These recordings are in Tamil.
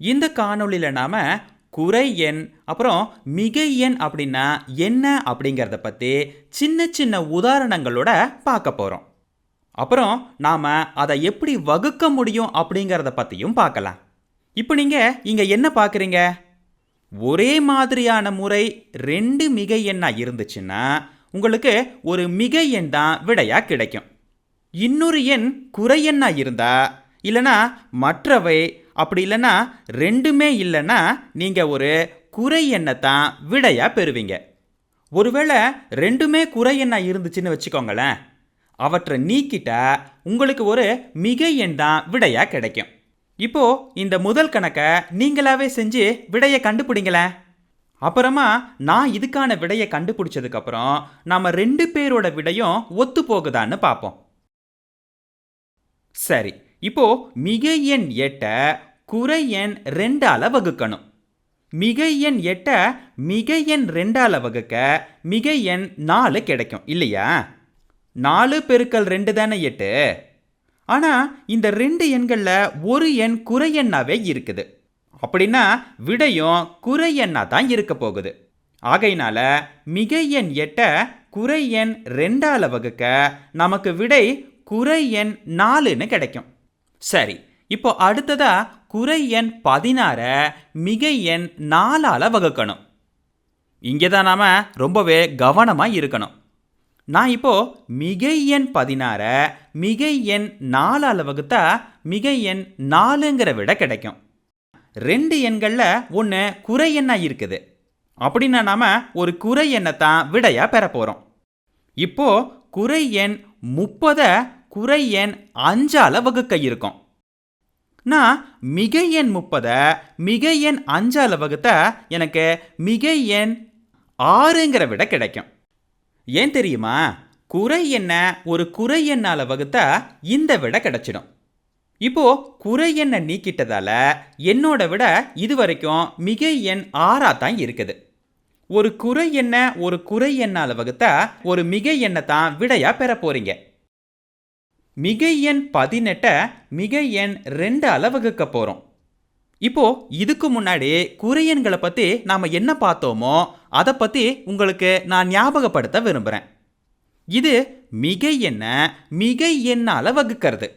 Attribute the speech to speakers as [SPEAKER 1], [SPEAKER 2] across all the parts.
[SPEAKER 1] இந்த காணொளியில் நாம் குறை எண் அப்புறம் மிகை எண் அப்படின்னா என்ன அப்படிங்கிறத பற்றி சின்ன சின்ன உதாரணங்களோட பார்க்க போகிறோம் அப்புறம் நாம் அதை எப்படி வகுக்க முடியும் அப்படிங்கிறத பற்றியும் பார்க்கலாம். இப்போ நீங்கள் இங்கே என்ன பார்க்குறீங்க? ஒரே மாதிரியான முறை ரெண்டு மிகை எண்ணாக இருந்துச்சுன்னா உங்களுக்கு ஒரு மிகை எண் தான் விடையாக கிடைக்கும். இன்னொரு எண் குறை எண்ணாக இருந்தால் இல்லைனா மற்றவை அப்படி இல்லைன்னா ரெண்டுமே இல்லைன்னா நீங்கள் ஒரு குறை எண்ணை தான் விடையாக பெறுவீங்க. ஒருவேளை ரெண்டுமே குறை எண்ணா இருந்துச்சுன்னு வச்சுக்கோங்களேன் அவற்றை நீக்கிட்டா உங்களுக்கு ஒரு மிகை எண் தான் விடையாக கிடைக்கும். இப்போ இந்த முதல் கணக்கை நீங்களாவே செஞ்சு விடையை கண்டுபிடிங்களேன். அப்புறமா நான் இதுக்கான விடையை கண்டுபிடிச்சதுக்கப்புறம் நாம் ரெண்டு பேரோட விடையும் ஒத்து போகுதான்னு பார்ப்போம். சரி இப்போ மிகை எண் எட்டை குறை எண் ரெண்டால வகுக்கணும். மிகை எண் எட்டை மிகை எண் ரெண்டால வகுக்க மிகை எண் நாலு கிடைக்கும் இல்லையா? நாலு பெருக்கல் ரெண்டு தானே எட்டு? ஆனால் இந்த ரெண்டு எண்களில் ஒரு எண் குறை எண்ணாவே இருக்குது. அப்படின்னா விடையும் குறை எண்ணாக தான் இருக்க போகுது. ஆகையினால மிகை எண் எட்டை குறை எண் ரெண்டால வகுக்க நமக்கு விடை குறை எண் நாலுன்னு கிடைக்கும். சரி இப்போ அடுத்ததா குறை எண் பதினாற மிகை எண் நாலால வகுக்கணும். இங்கே தான் நாம் ரொம்பவே கவனமாக இருக்கணும். நான் இப்போ மிகை எண் பதினாற மிகை எண் நாலால வகுத்தா மிகை எண் நாலுங்கிற விட கிடைக்கும். ரெண்டு எண்களில் ஒன்று குறை எண்ணாக இருக்குது. அப்படின்னா நாம் ஒரு குறை எண்ணை தான் விடையாக பெற போகிறோம் இப்போது குறை எண் முப்பதை குறை எண் அஞ்சால வகுக்க இருக்கும். நான் மிகை எண் முப்பதை மிகை எண் அஞ்சால் வகுத்த எனக்கு மிகை எண் ஆறுங்கிற விட கிடைக்கும். ஏன் தெரியுமா? குறை என்ன ஒரு குறை எண்ணால் வகுத்தா இந்த விட கிடைச்சிடும். இப்போ குறை எண்ணை நீக்கிட்டதால என்னோட விட இது வரைக்கும் மிகை எண் ஆறா தான் இருக்குது. ஒரு குறை எண்ணை ஒரு குறை எண்ணால் வகுத்தா ஒரு மிகை எண்ணை தான் விடையா பெற போறீங்க. மிகை எண் பதினெட்டை மிகை எண் ரெண்டால் வகுக்க போகிறோம் இப்போ இதுக்கு முன்னாடி குறையன்களை பற்றி நாம் என்ன பார்த்தோமோ அதை பற்றி உங்களுக்கு நான் ஞாபகப்படுத்த விரும்புகிறேன் இது மிகை எண்ணை மிகை எண்ணால் வகுக்கிறது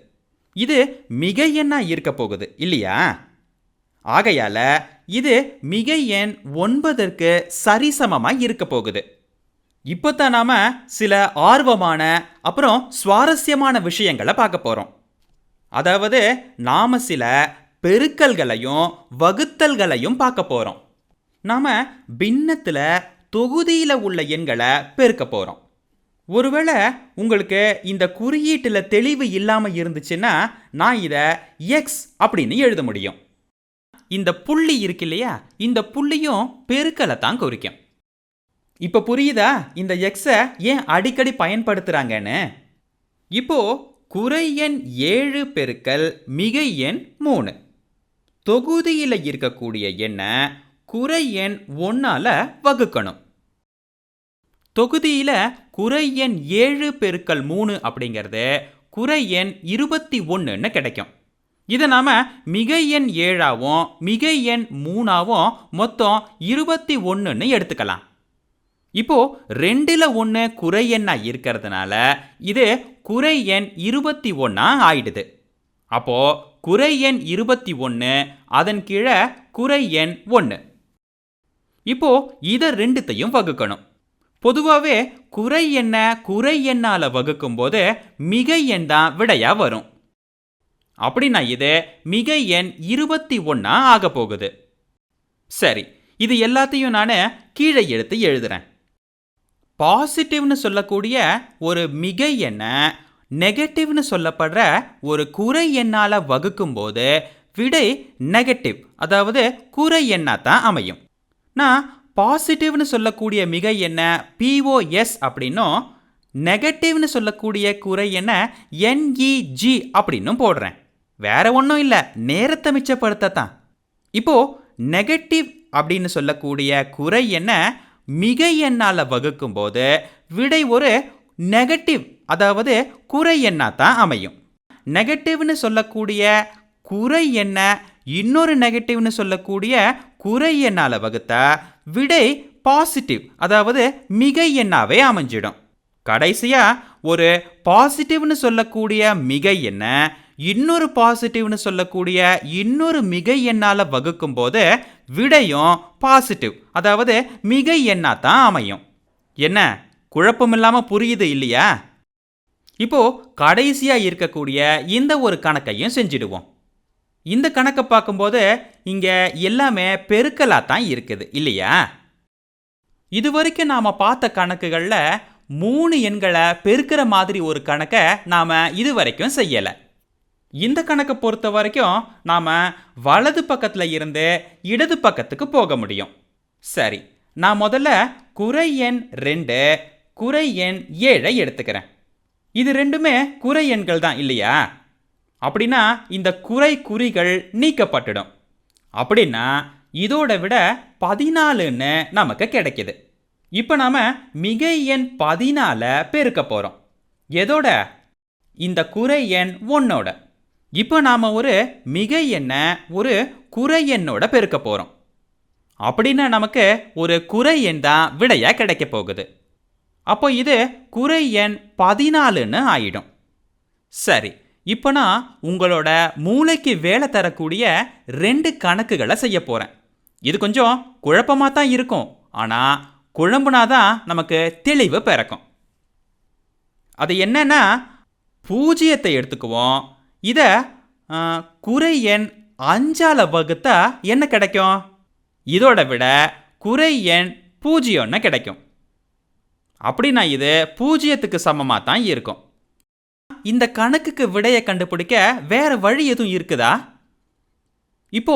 [SPEAKER 1] இது மிகை எண்ணாக இருக்க போகுது இல்லையா? ஆகையால் இது மிகை எண் ஒன்பதற்கு சரிசமமாக இருக்க போகுது. இப்போ தான் நாம சில ஆர்வமான அப்புறம் சுவாரஸ்யமான விஷயங்களை பார்க்க போகிறோம் அதாவது நாம சில பெருக்கல்களையும் வகுத்தல்களையும் பார்க்க போகிறோம் நாம பின்னத்தில் தொகுதியில் உள்ள எண்களை பெருக்க போகிறோம் ஒருவேளை உங்களுக்கு இந்த குறியீட்டில் தெளிவு இல்லாமல் இருந்துச்சுன்னா நான் இதை எக்ஸ் அப்படின்னு எழுத முடியும். இந்த புள்ளி இருக்கு இல்லையா? இந்த புள்ளியும் பெருக்கலை தான் குறிக்கும். இப்போ புரியுதா? இந்த எக்ஸை ஏன் அடிக்கடி பயன்படுத்துகிறாங்கன்னு இப்போ குறை எண் ஏழு பெருக்கல் மிகை எண் மூணு. தொகுதியில் இருக்கக்கூடிய எண்ணை குறை எண் ஒன்றால் வகுக்கணும். தொகுதியில் குறை எண் ஏழு பெருக்கல் மூணு அப்படிங்கிறது குறை எண் இருபத்தி ஒன்றுன்னு கிடைக்கும். இதை நாம் மிகை எண் ஏழாவும் மிகை எண் மூணாவும் மொத்தம் இருபத்தி ஒன்றுன்னு எடுத்துக்கலாம். இப்போ ரெண்டில் ஒன்று குறை எண்ணாக இருக்கிறதுனால இது குறை எண் இருபத்தி ஒன்றா ஆயிடுது. அப்போ குறை எண் இருபத்தி ஒன்று அதன் கீழே குறை எண் ஒன்று இப்போ இதை ரெண்டுத்தையும் வகுக்கணும். பொதுவாகவே குறை எண்ண குறை எண்ணால் வகுக்கும்போது மிகை எண் தான் விடையா வரும். அப்படின்னா இது மிகை எண் இருபத்தி ஒன்றா ஆக போகுது. சரி இது எல்லாத்தையும் நான் கீழே எடுத்து எழுதுறேன். பாசிட்டிவ்னு சொல்லக்கூடிய ஒரு மிகை எண்ணை நெகட்டிவ்னு சொல்லப்படுற ஒரு குறை எண்ணால் வகுக்கும்போது விடை நெகட்டிவ். அதாவது குறை எண்ணாக தான் அமையும். நான் பாசிட்டிவ்னு சொல்லக்கூடிய மிகை என்ன பிஓஎஸ் அப்படின்னும் நெகட்டிவ்னு சொல்லக்கூடிய குறை என்ன என்இஜி அப்படின்னும் போடுறேன். வேற ஒன்றும் இல்லை நேரத்தை மிச்சப்படுத்த தான் இப்போது நெகட்டிவ் அப்படின்னு சொல்லக்கூடிய குறை என்ன மிகை எண்ணால் வகுக்கும்போது விடை ஒரு நெகட்டிவ் அதாவது குறை எண்ணாக தான் அமையும். நெகட்டிவ்னு சொல்லக்கூடிய குறை எண்ணை இன்னொரு நெகட்டிவ்னு சொல்லக்கூடிய குறை எண்ணால் வகுத்தா விடை பாசிட்டிவ் அதாவது மிகை எண்ணாவே அமைஞ்சிடும். கடைசியாக ஒரு பாசிட்டிவ்னு சொல்லக்கூடிய மிகை எண்ண இன்னொரு பாசிட்டிவ்னு சொல்லக்கூடிய இன்னொரு மிகை எண்ணால் வகுக்கும் போது விடையும் பாசிட்டிவ் அதாவது மிகை எண்ணா தான் அமையும். என்ன? குழப்பம் புரியுது இல்லையா? இப்போ கடைசியாக இருக்கக்கூடிய இந்த ஒரு கணக்கையும் செஞ்சிடுவோம். இந்த கணக்கை பார்க்கும்போது இங்கே எல்லாமே பெருக்கலாக தான் இருக்குது இல்லையா? இதுவரைக்கும் நாம் பார்த்த கணக்குகளில் மூணு எண்களை பெருக்கிற மாதிரி ஒரு கணக்கை நாம இதுவரைக்கும் செய்யலை. இந்த கணக்கை பொறுத்த வரைக்கும் நாம் வலது பக்கத்தில் இருந்து இடது பக்கத்துக்கு போக முடியும். சரி நான் முதல்ல குறை எண் ரெண்டு குறை எண் ஏழை எடுத்துக்கிறேன். இது ரெண்டுமே குறை எண்கள் தான் இல்லையா? அப்படின்னா இந்த குறை குறிகள் நீக்கப்பட்டுடும். அப்படின்னா இதோட விட பதினாலுன்னு நமக்கு கிடைக்குது. இப்போ நாம் மிகை எண் பதினால பெருக்க போகிறோம் எதோட? இந்த குறை எண் ஒன்னோட. இப்போ நாம் ஒரு மிகை எண்ணை ஒரு குறை எண்ணோட பெருக்க போகிறோம் அப்படின்னா நமக்கு ஒரு குறை எண் தான் விடையாக கிடைக்க போகுது. அப்போ இது குறை எண் பதினாலுன்னு ஆயிடும். சரி இப்போ நான் உங்களோட மூளைக்கு வேலை தரக்கூடிய ரெண்டு கணக்குகளை செய்ய போகிறேன் இது கொஞ்சம் குழப்பமாக தான் இருக்கும். ஆனால் குழம்புனா தான் நமக்கு தெளிவு பிறக்கும். அது என்னன்னா பூஜ்ஜியத்தை எடுத்துக்குவோம். இதை குறை எண் அஞ்சால் வகுத்தா என்ன கிடைக்கும்? இதோட விட குறை எண் பூஜ்ஜியம்னு கிடைக்கும். அப்படின்னா இது பூஜ்ஜியத்துக்கு சமமாக தான் இருக்கும். இந்த கணக்குக்கு விடையை கண்டுபிடிக்க வேற வழி எதுவும் இருக்குதா? இப்போ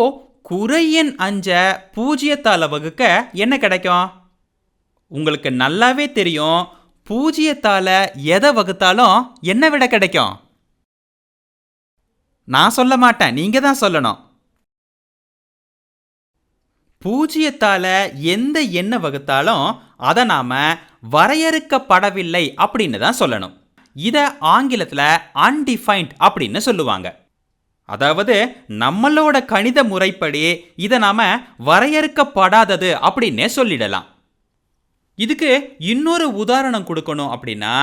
[SPEAKER 1] குறை எண் அஞ்ச பூஜ்ஜியத்தால் வகுக்க என்ன கிடைக்கும்? உங்களுக்கு நல்லாவே தெரியும் பூஜ்ஜியத்தால் எதை வகுத்தாலும் என்ன விட கிடைக்கும்? நான் சொல்ல மாட்டேன். நீங்க தான் சொல்லணும். பூஜ்ஜியத்தால் எந்த எண்ணை வகுத்தாலும் அதை நாம வரையறுக்கப்படவில்லை அப்படின்னு தான் சொல்லணும். இதை ஆங்கிலத்தில் அன்டிஃபைன்ட் அப்படின்னு சொல்லுவாங்க. அதாவது நம்மளோட கணித முறைப்படி இதை நாம வரையறுக்கப்படாதது அப்படின்னே சொல்லிடலாம். இதுக்கு இன்னொரு உதாரணம் கொடுக்கணும் அப்படின்னா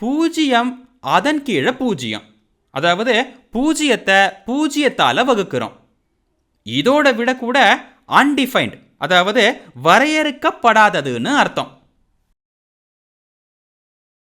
[SPEAKER 1] பூஜ்ஜியம் அதன் கீழே பூஜ்ஜியம் அதாவது பூஜ்ஜியத்தை பூஜ்ஜியத்தால் வகுக்கிறோம். இதோட விட கூட அன்டிஃபைன்ட் அதாவது வரையறுக்கப்படாததுன்னு அர்த்தம்.